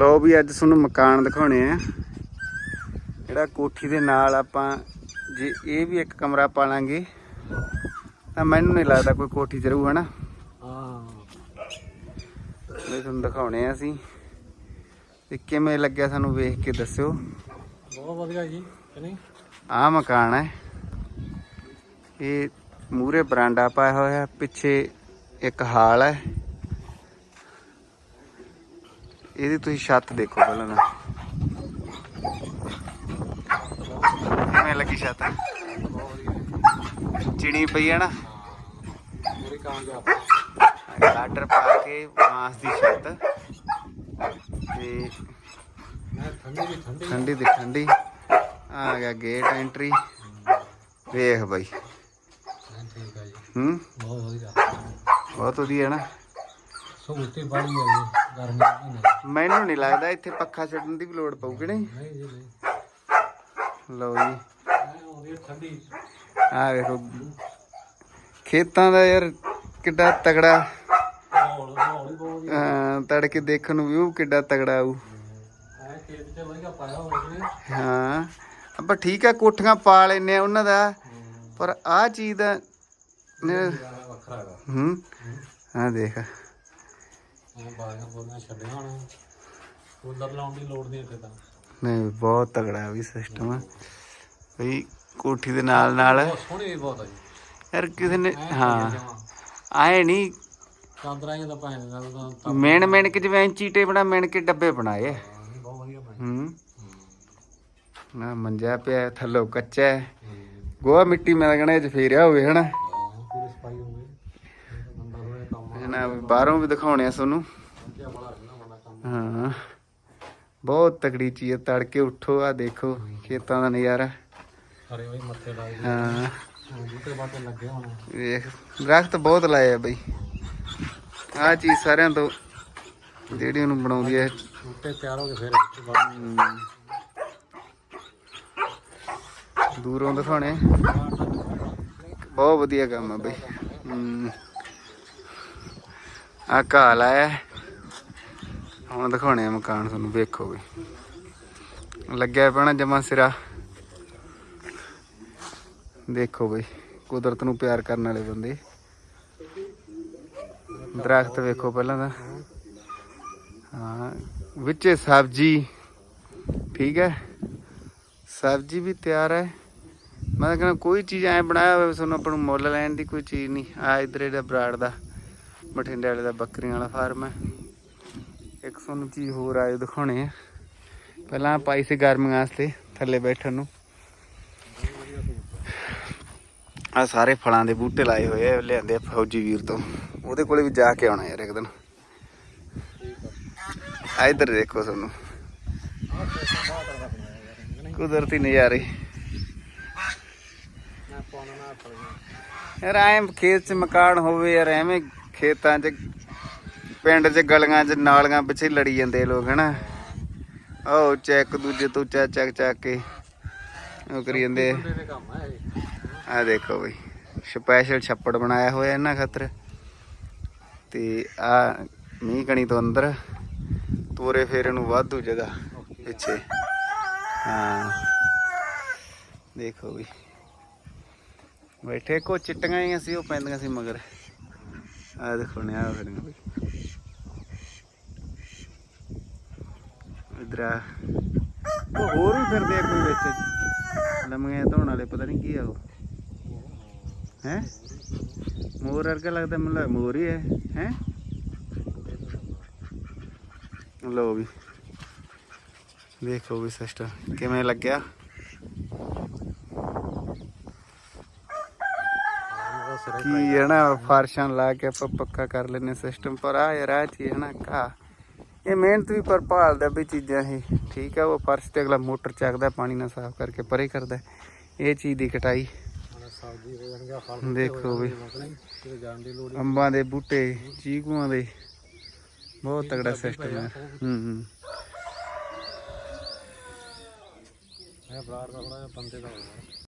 ਲੋ ਵੀ ਅੱਜ ਤੁਹਾਨੂੰ ਮਕਾਨ ਦਿਖਾਉਣੇ ਆ। ਜਿਹੜਾ ਕੋਠੀ ਦੇ ਨਾਲ ਆਪਾਂ ਜੇ ਇਹ ਵੀ ਇੱਕ ਕਮਰਾ ਪਾ ਲਾਂਗੇ ਤਾਂ ਮੈਨੂੰ ਨਹੀਂ ਲੱਗਦਾ ਕੋਈ ਕੋਠੀ ਚ ਰਹੂ ਹਨਾ? ਹਾਂ। ਇਹ ਤੁਹਾਨੂੰ ਦਿਖਾਉਣੇ ਆ ਅਸੀਂ। ਤੇ ਕਿਵੇਂ ਲੱਗਿਆ ਸਾਨੂੰ ਵੇਖ ਕੇ ਦੱਸਿਓ। ਬਹੁਤ ਵਧੀਆ ਜੀ ਕਿ ਨਹੀਂ? ਆਹ ਮਕਾਨ ਹੈ। ਇਹ ਮੂਰੇ ਬਰਾਂਡਾ ਪਾਇਆ ਹੋਇਆ ਪਿੱਛੇ ਇੱਕ ਹਾਲ ਹੈ। ਇਹਦੀ ਤੁਸੀਂ ਛੱਤ ਦੇਖੋ ਪਹਿਲਾਂ ਤਾਂ। ਕਿਵੇਂ ਲੱਗੀ ਛੱਤ? ਚਿਣੀ ਪਈ ਹੈ ਨਾ। ਪੂਰੀ ਕਾਮਯਾਬ ਗਾਡਰ ਪਾ ਕੇ ਬਾਂਸ ਦੀ ਛੱਤ। ਤੇ ਮੈਂ ਠੰਡੀ ਦੀ ਠੰਡੀ। ਠੰਡੀ ਦੀ ਠੰਡੀ ਆ ਗਿਆ ਗੇਟ ਐਂਟਰੀ ਵੇਖ ਬਾਈ। ਹਾਂ, ਹੈ ਹੂੰ? ਬਹੁਤ ਵਧੀਆ। ਬਹੁਤ ਵਧੀਆ ਨਾ। ਸਹੂਲਤੀ ਬੜੀ ਹੈ ਜੀ ਗਰਮੀ ਦੀ ਨਹੀਂ ਮੈਨੂੰ ਨਹੀਂ ਲੱਗਦਾ ਇੱਥੇ ਪੱਖਾ ਛੱਡਣ ਦੀ ਵੀ ਲੋੜ ਪਊਗੀ ਨਹੀਂ? ਨਹੀਂ ਜੀ ਨਹੀਂ। ਲਓ ਜੀ। ਐ ਆਉਂਦੀ ਹੈ ਠੰਡੀ। ਆ ਵੇਖੋ ਖੇਤਾਂ ਦਾ ਯਾਰ ਕਿੱਡਾ ਤਗੜਾ। ਮਾਹੌਲ ਮਾਹੌਲ ਹੀ ਬਹੁਤ ਵਧੀਆ। ਅਹ, ਤੜਕੇ ਦੇਖਣ ਨੂੰ ਵਿਊ ਕਿੱਡਾ ਤਗੜਾ ਆਊ। ਐ ਖੇਤ 'ਚ ਵਧੀਆ ਪਾਇਆ ਹੋਇਆ ਜੀ ਹਾਂ ਆਪਾਂ ਠੀਕ ਆ ਕੋਠੀਆਂ ਪਾ ਲੈਨੇ ਆ ਉਹਨਾਂ ਦਾ। ਪਰ ਆਹ ਚੀਜ਼ ਦਾ ਨ- ਯਾਰ ਵੱਖਰਾ ਹੈਗਾ। ਹੂੰ ਆ ਦੇਖ। ਛੱਡਿਆ ਹੋਣਾ ਕੂਲਰ ਲਾਉਣ ਦੀ ਲੋੜ ਨਹੀਂ ਇੱਥੇ ਤਾਂ। ਨਹੀਂ ਬਹੁਤ ਤਗੜਾ ਵੀ ਸਿਸਟਮ ਆ। ਬਈ ਕੋਠੀ ਦੇ ਨਾਲ ਨਾਲ ਬਹੁਤ ਸੋਹਣੀ ਵੀ ਬਹੁਤ ਆ ਜੀ। ਯਾਰ ਕਿਸੇ ਨੇ ਹਾਂ। ਆਏ ਨਹੀਂ ਚਾਦਰਾਂ ਹੀ ਤਾਂ ਭੈਣ ਦਾ ਤਾਂ ਤਾਂ ਮਿਣ ਮਿਣ ਕੇ ਜਿਵੇਂ ਚੀਟੇ ਬਣਾ ਮਿਣ ਕੇ ਡੱਬੇ ਬਣਾਏ ਬਹੁਤ ਵਧੀਆ ਹੂੰ। ਨਾ ਮੰਜਾ ਪਿਆ ਥੱਲੋਂ ਕੱਚਾ ਗੋਹਾ ਮਿੱਟੀ ਮੈਂ ਲੱਗਣਾ ਇਹ ਚ ਫੇਰਿਆ ਹੋਵੇ ਹਨਾ। ਇਹਨਾਂ ਬਾਹਰੋਂ ਵੀ ਦਿਖਾਉਣੇ ਆ ਤੁਹਾਨੂੰ। ਹਾਂ। ਬਹੁਤ ਤਕੜੀ ਚੀਜ਼ ਹੈ ਤੜਕੇ ਉੱਠੋ ਆ ਦੇਖੋ ਖੇਤਾਂ ਦਾ ਨਜ਼ਾਰਾ। ਸਾਰੇ ਉਹੀ ਮੱਥੇ ਲਾਏ ਜੀ ਹਾਂ। ਬੂਟੇ ਬਾਟੇ ਲੱਗੇ ਹੋਣ। ਵੇਖ ਦਰਖਤ ਬਹੁਤ ਲਾਏ ਆ ਬਈ। ਆ ਚੀਜ਼ ਸਾਰਿਆਂ ਤੋਂ ਜਿਹੜੀ ਉਹਨੂੰ ਬਣਾਉਂਦੀ ਹੈ ਬੂਟੇ ਤਿਆਰ ਹੋ ਕੇ ਫਿਰ ਦੂਰੋਂ ਦਿਖਾਉਣੇ। ਬਹੁਤ ਵਧੀਆ ਕੰਮ ਆ ਬਈ। ਹਮ, ਆ ਘਾਹ ਲਾਇਆ। ਹੈ। ਹੁਣ ਦਿਖਾਉਣੇ ਆ ਮਕਾਨ ਤੁਹਾਨੂੰ, ਵੇਖੋ ਬਈ ਲੱਗਿਆ ਪੈਣਾ ਜਮਾ ਸਿਰਾ। ਦੇਖੋ ਬਈ, ਕੁਦਰਤ ਨੂੰ ਪਿਆਰ ਕਰਨ ਵਾਲੇ ਬੰਦੇ। ਦਰਖਤ ਵੇਖੋ ਪਹਿਲਾਂ ਤਾਂ। ਹਾਂ, ਵਿੱਚ ਸਬਜ਼ੀ, ਠੀਕ ਹੈ। ਸਬਜ਼ੀ ਵੀ ਤਿਆਰ ਹੈ। ਮੈਂ ਤਾਂ ਕਹਿੰਦਾ ਕੋਈ ਚੀਜ਼ ਐ ਬਣਾਇਆ ਹੋਵੇ ਤੁਹਾਨੂੰ ਆਪਾਂ ਨੂੰ ਮੁੱਲ ਲੈਣ ਦੀ ਕੋਈ ਚੀਜ਼ ਨਹੀਂ। ਆ ਇਧਰੇ ਇਹਦਾ ਬਰਾੜ ਦਾ। ਬਠਿੰਡੇ ਵਾਲੇ ਦਾ ਬੱਕਰੀਆਂ ਵਾਲਾ ਫਾਰਮ ਹੈ। ਇੱਕ ਤੁਹਾਨੂੰ ਚੀਜ਼ ਹੋਰ ਆਏ ਦਿਖਾਉਣੇ ਆ ਪਹਿਲਾਂ ਪਾਈ ਸੀ ਗਰਮੀਆਂ ਵਾਸਤੇ, ਥੱਲੇ ਬੈਠਣ ਨੂੰ। ਆ ਸਾਰੇ ਫਲਾਂ ਦੇ ਬੂਟੇ ਲਾਏ ਹੋਏ ਆ, ਲਿਆਂਦੇ ਫੌਜੀ ਵੀਰ ਤੋਂ। ਉਹਦੇ ਕੋਲੇ ਵੀ ਜਾ ਕੇ ਆਉਣਾ ਯਾਰ ਇੱਕ ਦਿਨ। ਆ ਇੱਧਰ ਦੇਖੋ ਤੁਹਾਨੂੰ ਕੁਦਰਤੀ ਨਜ਼ਾਰੇ। ਯਾਰ ਐਂ ਖੇਤ 'ਚ ਮਕਾਨ ਹੋਵੇ ਯਾਰ, ਐਵੇਂ ਖੇਤਾਂ 'ਚ, ਪਿੰਡ 'ਚ ਗਲੀਆਂ 'ਚ ਨਾਲੀਆਂ ਪਿੱਛੇ ਲੜੀ ਜਾਂਦੇ ਲੋਕ, ਹਨਾ? ਉਹ ਚੈੱਕ ਦੂਜੇ ਤੋਂ ਚਾ, ਚੱਕ ਚੱਕ ਕੇ ਉਹ ਕਰੀ ਜਾਂਦੇ। ਆ ਦੇਖੋ ਬਈ ਸਪੈਸ਼ਲ ਛੱਪੜ ਬਣਾਇਆ ਹੋਇਆ ਇਹਨਾਂ ਖਾਤਰ। ਤੇ ਆ ਮੀਂਹ ਕਣੀ ਤੋਂ ਅੰਦਰ, ਤੋਰੇ ਫੇਰੇ ਨੂੰ ਵਾਧੂ ਜਗ੍ਹਾ ਪਿੱਛੇ। ਹਾਂ। ਦੇਖੋ ਵੀ ਬੈਠੇ ਕੋ ਚਿੱਟੀਆਂ ਹੀ ਸੀ ਉਹ ਪੈਂਦੀਆਂ ਸੀ ਮਗਰ। ਆ ਦੇਖੋ ਨੇ ਆ ਫਿਰਦੀਆਂ ਇਧਰ ਆ। ਉਹ ਹੋਰ ਵੀ ਫਿਰਦੇ ਆ ਕੋਈ ਵਿੱਚ। ਲੰਮੀਆਂ ਧੋਣ ਵਾਲੇ, ਪਤਾ ਨਹੀਂ ਕੀ ਆ ਉਹ। ਹੈ? ਮੋਰ ਵਰਗਾ ਲੱਗਦਾ, ਮੈਨੂੰ ਮੋਰ ਹੀ ਹੈ। ਹੈ? ਲੋ ਵੀ। ਦੇਖੋ ਵੀ ਸਿਸਟਮ ਕਿਵੇਂ ਲੱਗਿਆ ਉਹ ਸਿਰੇ ਕੀ ਹੈ ਨਾ ਫਾਰਸ਼ਾਂ ਲਾ ਕੇ ਆਪਾਂ ਪੱਕਾ ਕਰ ਲੈਨੇ ਸਿਸਟਮ ਪਰ ਆ ਯਾਰ ਆ ਚੀਜ਼ ਹੈ ਨਾ ਕਾ ਇਹ ਮਿਹਨਤ ਵੀ ਪਰ ਭਾਲਦਾ ਵੀ ਚੀਜ਼ਾਂ ਇਹ ਠੀਕ ਆ ਉਹ ਫਰਸ਼ ਤੇ ਅਗਲਾ ਮੋਟਰ ਚੱਕਦਾ ਪਾਣੀ ਨਾਲ ਸਾਫ਼ ਕਰਕੇ ਪਰੇ ਕਰਦਾ। ਇਹ ਚੀਜ਼ ਦੀ ਕਟਾਈ। ਹੋ ਦੇਖੋ ਵੀ। ਹੀ ਅੰਬਾਂ ਦੇ ਬੂਟੇ ਚੀਕੂਆਂ ਦੇ। ਬਹੁਤ ਤਗੜਾ ਸਿਸਟਮ ਹੈ। ਹੂੰ ਹੂੰ। ਹੈ ਬਰਾੜ ਦਾ ਥੋੜਾ ਜਿਹਾ ਬੰਦੇ ਦਾ ਹੋਣਾ